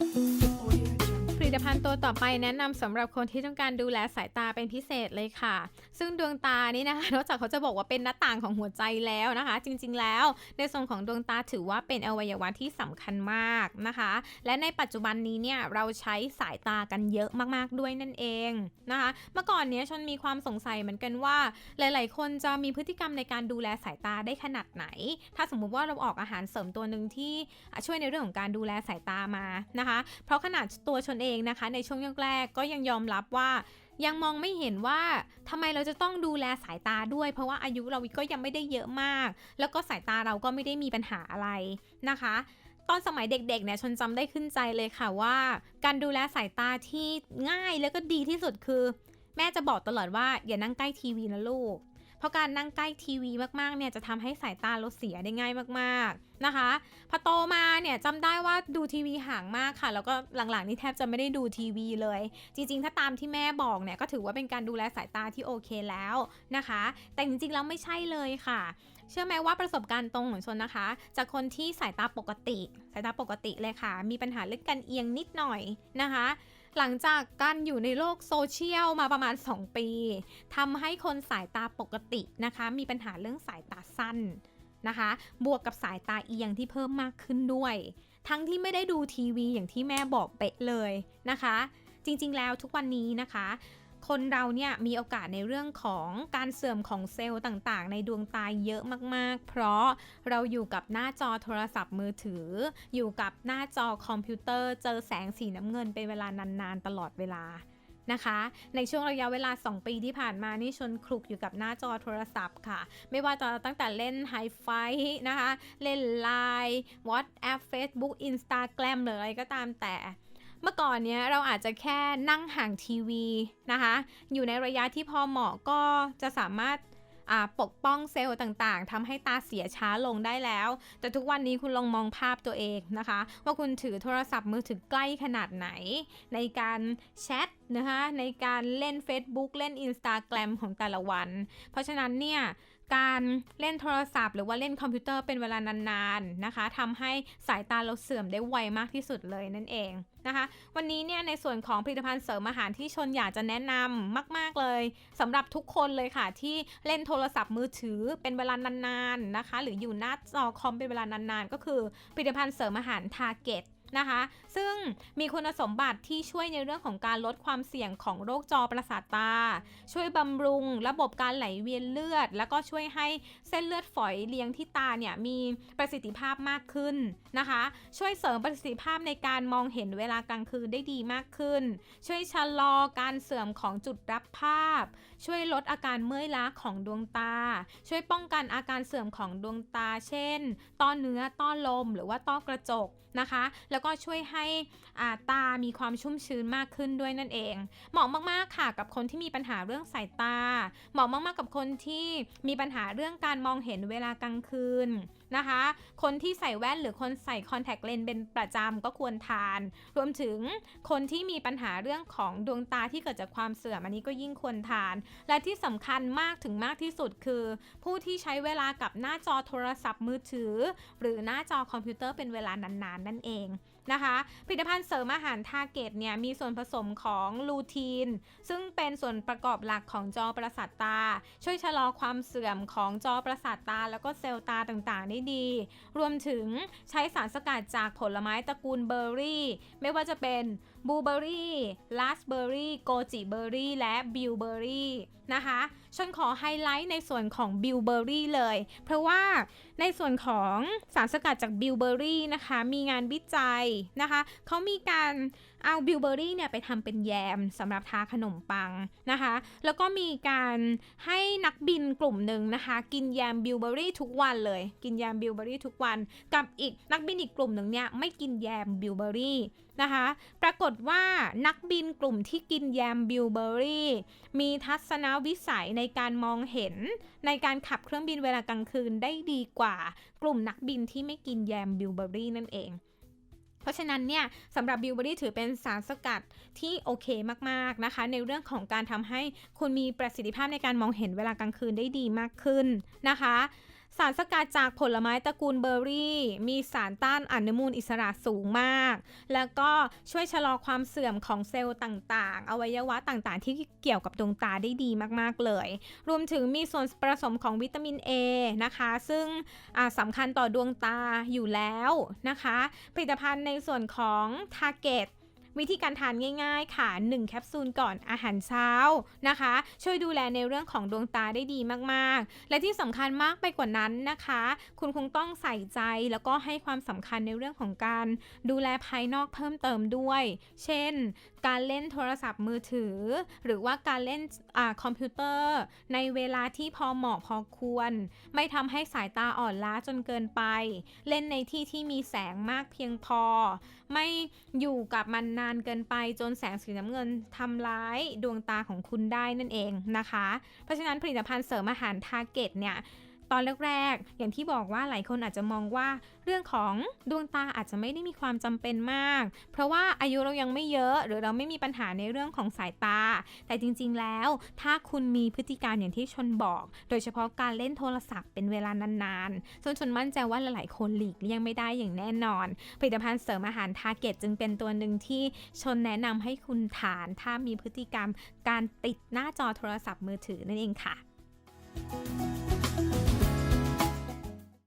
ผ ลิตภัณฑ์ตัวต่อไปแนะนำสำหรับคนที่ต้องการดูแลสายตาเป็นพิเศษเลยค่ะ ซึ่งดวงตานี่นะคะนอกจากเขาจะบอกว่าเป็นหน้าต่างของหัวใจแล้วนะคะ จริงๆแล้วในส่วนของดวงตาถือว่าเป็นอวัยวะที่สำคัญมากนะคะ และในปัจจุบันนี้เนี่ยเราใช้สายตากันเยอะมากๆด้วยนั่นเองนะคะ เมื่อก่อนเนี้ยชนมีความสงสัยเหมือนกันว่า หลาย ๆ คนจะมีพฤติกรรมในการดูแลสายตาได้ขนาดไหน ถ้าสมมุติว่าเราออกอาหารเสริมตัวหนึ่งที่ช่วยในเรื่องของการดูแลสายตามานะคะ เพราะขนาดตัวชนเองนะคะ ในช่วงแรกๆก็ยังยอมรับว่ายังมองไม่เห็นว่าทำไมเราจะต้องดูแลสายตาด้วย เพราะว่าอายุเราก็ยังไม่ได้เยอะมาก แล้วก็สายตาเราก็ไม่ได้มีปัญหาอะไรนะคะ ตอนสมัยเด็กๆเนี่ยชนจำได้ขึ้นใจเลยค่ะว่า การดูแลสายตาที่ง่ายแล้วก็ดีที่สุดคือ แม่จะบอกตลอดว่าอย่านั่งใกล้ทีวีนะลูก เพราะการนั่งใกล้ทีวีมากๆเนี่ยจะทำให้สายตาเราเสียได้ง่ายมากๆนะคะพอโตมาเนี่ยจำได้ว่าดูทีวีห่างมากค่ะ แล้วก็หลังๆนี่แทบจะไม่ได้ดูทีวีเลย จริงๆ ถ้าตามที่แม่บอกเนี่ยก็ถือว่าเป็นการดูแลสายตาที่โอเคแล้วนะคะ แต่จริงๆแล้วไม่ใช่เลยค่ะเชื่อไหมว่าประสบการณ์ตรงของชนนะคะ จากคนที่สายตาปกติ สายตาปกติเลยค่ะ มีปัญหาเรื่องการเอียงนิดหน่อยนะคะ หลังจากการอยู่ในโลกโซเชียลมาประมาณ 2 ปีทำให้คนสายตาปกตินะคะ มีปัญหาเรื่องสายตาสั้นนะคะ บวกกับสายตาเอียงที่เพิ่มมากขึ้นด้วย ทั้งที่ไม่ได้ดูทีวีอย่างที่แม่บอกเป๊ะเลยนะคะ จริงๆแล้วทุกวันนี้นะคะ คนเราเนี่ยมีโอกาสในเรื่องของการเสื่อมของเซลล์ต่างๆ ในดวงตาเยอะมากๆ เพราะเราอยู่กับหน้าจอโทรศัพท์มือถือ อยู่กับหน้าจอคอมพิวเตอร์ เจอแสงสีน้ำเงินเป็นเวลานานๆ ตลอดเวลานะคะ ในช่วงระยะเวลา 2 ปีที่ผ่านมานี่ชนคลุกอยู่กับหน้าจอโทรศัพท์ค่ะ ไม่ว่าจะตั้งแต่เล่นไฮไฟนะคะ เล่น Line WhatsApp Facebook Instagram หรืออะไรก็ตามแต่ เมื่อก่อนเนี้ยเราอาจจะแค่นั่งห่างทีวีนะคะ อยู่ในระยะที่พอเหมาะก็จะสามารถปกป้องเซลล์ต่างๆทำให้ตาเสียช้าลงได้แล้ว แต่ทุกวันนี้คุณลองมองภาพตัวเองนะคะ ว่าคุณถือโทรศัพท์มือถือใกล้ขนาดไหน ในการแชทนะคะ ในการเล่น Facebook เล่น Instagram ของแต่ละวัน เพราะฉะนั้นเนี่ย การเล่นโทรศัพท์ หรือว่าเล่นคอมพิวเตอร์เป็นเวลานานๆนะคะทำให้สายตาเราเสื่อมได้ไวมากที่สุดเลยนั่นเองนะคะ วันนี้เนี่ยในส่วนของผลิตภัณฑ์เสริมอาหารที่ชนอยากจะแนะนำมาก ๆเลยสำหรับทุกคนเลยค่ะ ที่เล่นโทรศัพท์มือถือเป็นเวลานานๆนะคะ หรืออยู่หน้าจอคอมเป็นเวลานานๆ ก็คือผลิตภัณฑ์เสริมอาหารทาร์เก็ต นะคะ ซึ่งมีคุณสมบัติที่ช่วยในเรื่องของการลดความเสี่ยงของโรคจอประสาทตา ช่วยบำรุงระบบการไหลเวียนเลือด แล้วก็ช่วยให้เส้นเลือดฝอยเลี้ยงที่ตาเนี่ยมีประสิทธิภาพมากขึ้นนะคะ ช่วยเสริมประสิทธิภาพในการมองเห็นเวลากลางคืนได้ดีมากขึ้น ช่วยชะลอการเสื่อมของจุดรับภาพ ช่วยลดอาการเมื่อยล้าของดวงตา ช่วยป้องกันอาการเสื่อมของดวงตา เช่น ต้อเนื้อ ต้อลม หรือว่าต้อกระจกนะคะแล้วก็ช่วยให้อาตามีความชุ่มชื้นมากขึ้นด้วยนั่นเอง เหมาะมากๆค่ะกับคนที่มีปัญหาเรื่องสายตา เหมาะมากๆกับคนที่มีปัญหาเรื่องการมองเห็นเวลากลางคืนนะคะ คนที่ใส่แว่นหรือคนใส่คอนแทคเลนส์เป็นประจำก็ควรทาน รวมถึงคนที่มีปัญหาเรื่องของดวงตาที่เกิดจากความเสื่อมอันนี้ก็ยิ่งควรทาน และที่สำคัญมากถึงมากที่สุดคือ ผู้ที่ใช้เวลากับหน้าจอโทรศัพท์มือถือ หรือหน้าจอคอมพิวเตอร์เป็นเวลานานๆนั่นเอง นะคะผลิตภัณฑ์เสริมอาหารทาเกตเนี่ยมีส่วนผสมของลูทีน ซึ่งเป็นส่วนประกอบหลักของจอประสาทตา ช่วยชะลอความเสื่อมของจอประสาทตา แล้วก็เซลล์ตาต่างๆ ได้ดี รวมถึงใช้สารสกัดจากผลไม้ตระกูลเบอร์รี่ ไม่ว่าจะเป็นบลูเบอร์รี่ลาสเบอร์รี่โกจิเบอร์รี่และบิลเบอร์รี่นะคะชนขอไฮไลท์ในส่วนของบิลเบอร์รี่เลย เพราะว่า ในส่วนของสารสกัดจากบิลเบอร์รี่นะคะ มีงานวิจัยนะคะเขามีการเอาบิลเบอร์รี่เนี่ยไปทำเป็นแยมสำหรับทาขนมปังนะคะ แล้วก็มีการให้นักบินกลุ่มหนึ่งนะคะ กินแยมบิลเบอร์รี่ทุกวันเลย กินแยมบิลเบอร์รี่ทุกวัน กับอีกนักบินอีกกลุ่มหนึ่งเนี่ยไม่กินแยมบิลเบอร์รี่ นะคะ ปรากฏว่านักบินกลุ่มที่กินแยมบิลเบอร์รี่ มีทัศนวิสัยในการมองเห็น ในการขับเครื่องบินเวลากลางคืนได้ดีกว่ากลุ่มนักบินที่ไม่กินแยมบิลเบอร์รี่นั่นเองเพราะฉะนั้นเนี่ยสำหรับบิลเบอรี่ถือเป็นสารสกัดที่โอเคมากๆนะคะ ในเรื่องของการทำให้คุณมีประสิทธิภาพในการมองเห็นเวลากลางคืนได้ดีมากขึ้นนะคะ สารสกัดจากผลไม้ตระกูลเบอร์รี่ มีสารต้านอนุมูลอิสระสูงมาก แล้วก็ช่วยชะลอความเสื่อมของเซลล์ต่างๆ อวัยวะต่างๆ ที่เกี่ยวกับดวงตาได้ดีมากๆเลย รวมถึงมีส่วนผสมของวิตามิน A นะคะ ซึ่งสำคัญต่อดวงตาอยู่แล้วนะคะ ผลิตภัณฑ์ในส่วนของ Target วิธีการทานง่ายๆ ค่ะ 1 แคปซูลก่อนอาหารเช้านะคะ ช่วยดูแลในเรื่องของดวงตาได้ดีมากๆ และที่สำคัญมากไปกว่านั้นนะคะ คุณคงต้องใส่ใจแล้วก็ให้ความสำคัญในเรื่องของการ ดูแลภายนอกเพิ่มเติมด้วย เช่น การเล่นโทรศัพท์มือถือ หรือว่าการเล่นอคอมพิวเตอร์ ในเวลาที่พอเหมาะพอควร ไม่ทำให้สายตาอ่อนล้าจนเกินไป เล่นในที่ที่มีแสงมากเพียงพอ ไม่อยู่กับมันนานเกินไปจนแสงสีน้ำเงินทำร้ายดวงตาของคุณได้นั่นเองนะคะ เพราะฉะนั้นผลิตภัณฑ์เสริมอาหารทาร์เก็ตเนี่ย ตอนแรกๆอย่างที่บอกว่าหลายคนอาจจะมองว่าเรื่องของดวงตาอาจจะไม่ได้มีความจำเป็นมาก เพราะว่าอายุเรายังไม่เยอะ หรือเราไม่มีปัญหาในเรื่องของสายตา แต่จริงๆแล้ว ถ้าคุณมีพฤติการอย่างที่ชนบอก โดยเฉพาะการเล่นโทรศัพท์เป็นเวลานานๆส่วนชนมั่นใจว่าหลายๆคนหลีกเลี่ยงไม่ได้อย่างแน่นอน ผลิตภัณฑ์เสริมอาหารทาร์เก็ตจึงเป็นตัวหนึ่งที่ชนแนะนำให้คุณทาน ถ้ามีพฤติกรรมการติดหน้าจอโทรศัพท์มือถือนั่นเองค่ะ